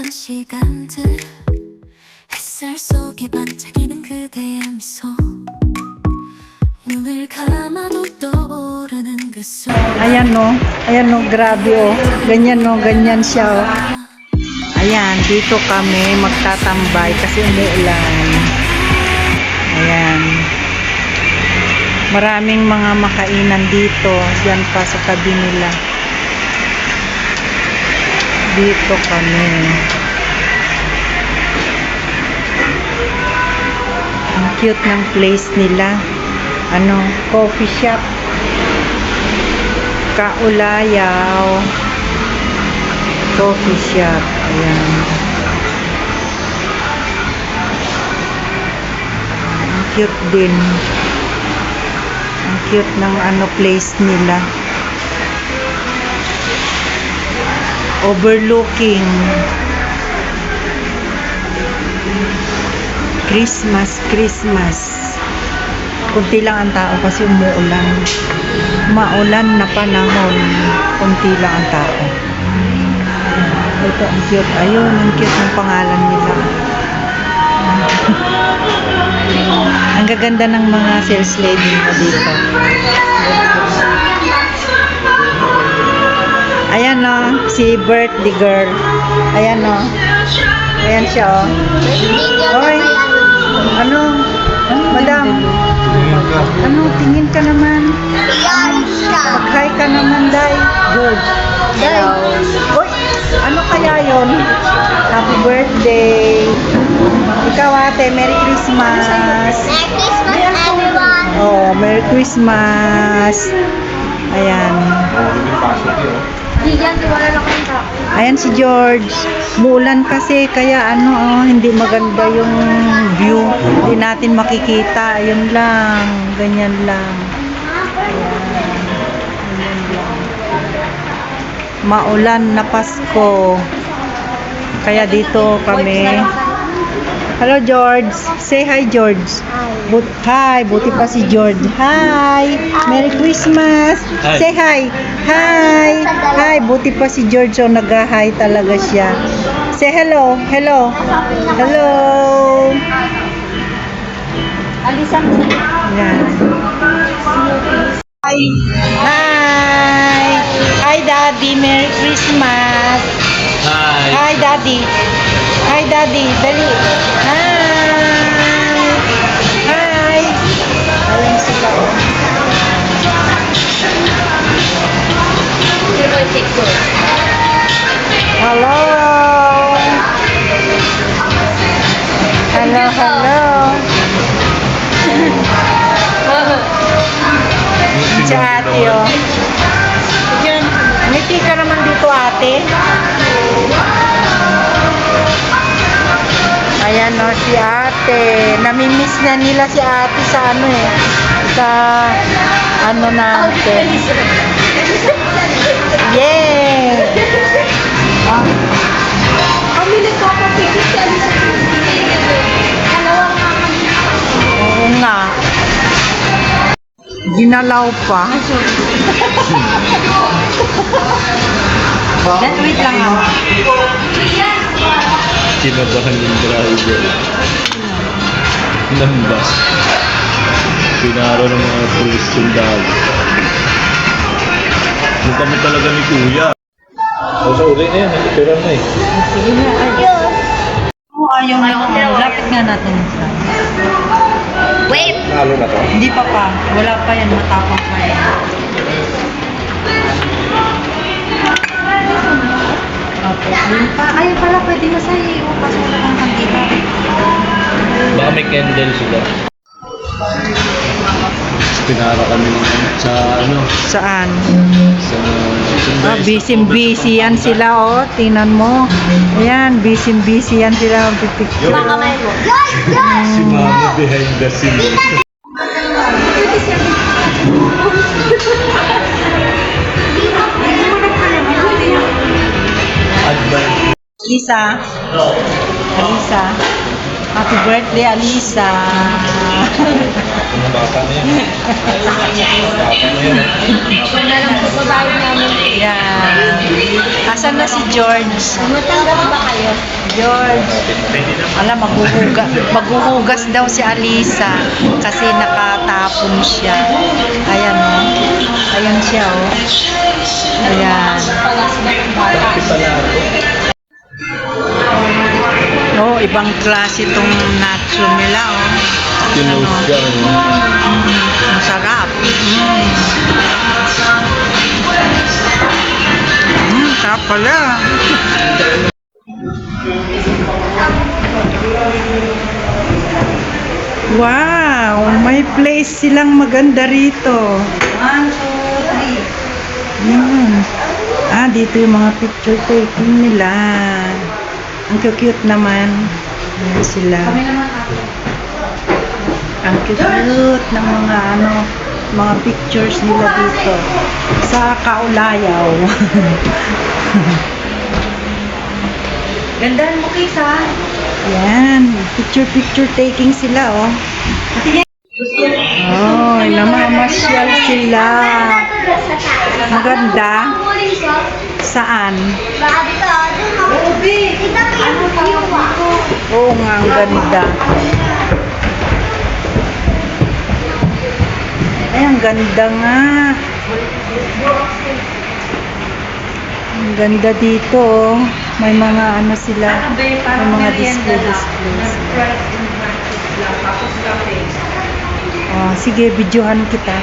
행복한 시간들 햇살 속에 반짝이는 그대의 미소 눈을 감아도 떠오르는 그 소리 Ayan no, ayan no, grabe oh. Ganyan no, ganyan siya oh. Ayan, dito kami magtatambay kasi umuulan. Ayan. Maraming mga makainan dito. Yan pa sa tabi nila. Dito kami. Ang cute ng place nila. Ano, coffee shop. Kaulayaw coffee shop. Ayan. Ang cute din. Ang cute ng ano place nila. Overlooking Christmas, Christmas. Kunti lang ang tao kasi umuulan. Maulan na panahon. Kunti lang ang tao. Ito, ang cute. Ayun, ang cute ng pangalan nila. ang gaganda ng mga sales lady mo dito. Ayan no, si birthday girl. Ayan no. Ayan siya oh. Hoy, ano? Madam, ano, tingin ka naman. Mag-hi ka naman, Day. George. Day. Uy, ano kaya yon? Happy birthday. Ikaw ate, Merry Christmas. Merry Christmas, everyone! Oh, Merry Christmas. Ayan. Ayan si George. Muulan kasi kaya ano oh, hindi maganda yung view. Hindi natin makikita. Ayun lang. Ganyan lang. Ayan. Ganyan lang. Maulan na Pasko. Kaya dito kami. Hello George. Say hi George. But, hi, buti pa si George. Hi! Merry Christmas! Hi. Say hi! Hi! Buti pa si George, oh, nag-hi talaga siya. Say hello! Hello! Hello! Alisan mo Yan. Hi! Hi! Hi, Daddy! Merry Christmas! Hi. Hi, Daddy! Hi, Daddy! Dali! Hi! Hello! Hello, hello! Si ate, oh. Ngiti ka naman dito, ate. Ayan, oh, si ate. Namimiss na nila si ate sa ano eh. Sa ano natin. Ah, Kami nagpapapilit sa Alisan. Dalawa nga kami. oo nga. Ginalaw pa. That wait lang ah. Kinabahan yung driver. Bus. Pinaro ng mga police sundalo. Mukha mo talaga ni Kuya. O sa uli na yan, pera na eh. Sige na. Ay. Oo, ayaw na. Lapit nga natin. Wait! Nalo na to? Hindi pa pa. Wala pa yan. Matapang pa yan. Ayun pa. Ayun pala. Pwede na sa iyo. Kaso wala kang kantila. Baka may candle sila. Pinara kami ng sa ano, Saan? sa Ah, busy-busy yan sila, oh. Tingnan mo. Ayan, busy-busy yan sila. Pipicture. Mga kamay mo. Si Mama behind the scene. Advance. Lisa. Alisa. Happy birthday, Alisa. Mga bata na yan. Bata na yan. Ito na lang po babayad namin. Yan. Asan na si George? Matanggap ba kayo? George. Alam, maghuhugas, maghuhugas daw si Alisa kasi nakatapon siya. Ayan o. Ayan siya o. Ayan. Pala ako? Oh, ibang klase itong nacho nila oh. Kinose ka. ano? Ang sarap. Mm. Mm, sarap pala. Wow, may place silang maganda rito. One, two, three. Yun. Ah, dito yung mga picture taking nila. Ang cute naman. Ayan sila. Ang cute ng mga ano, mga pictures nila dito sa Kaulayaw. Gandaan mo kisa. Yan, picture-picture taking sila, oh. Oh, namamasyal sila. Maganda. Saan? Oo nga, ang ganda. Ay, ang ganda nga. Ang ganda dito, oh. May mga ano sila, may mga display-displays. Oh, sige, videohan kita.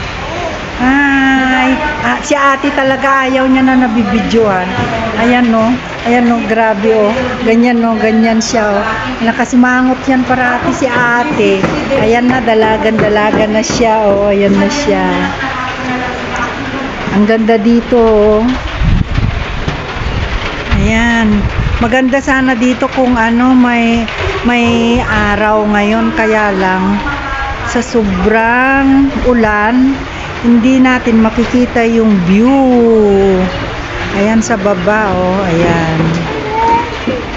Hi! Ah, si ate talaga ayaw niya na nabibidyohan. Ayan no. Ayan no, grabe oh. Ganyan no, ganyan siya oh. Nakasimangot yan parati si ate. Ayan na, dalagan-dalaga na siya oh. Ayan na siya. Ang ganda dito oh. Ayan. Maganda sana dito kung ano may may araw ngayon kaya lang sa sobrang ulan hindi natin makikita yung view. Ayan sa baba oh, ayan.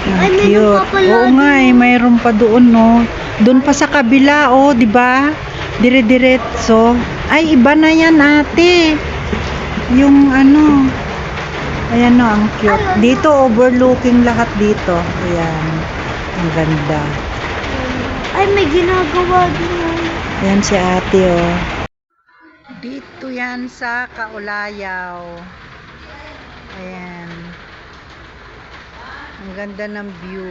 Ang Ay, cute. Oo nga eh, mayroon pa doon no. Doon pa sa kabila oh, 'di ba? Dire-diretso. Ay, iba na 'yan, ate. Yung ano, Ayan no, ang cute. Dito, overlooking lahat dito. Ayan. Ang ganda. Ay, may ginagawa din. Ayan si ate, oh. Dito yan sa Kaulayaw. Ayan. Ang ganda ng view.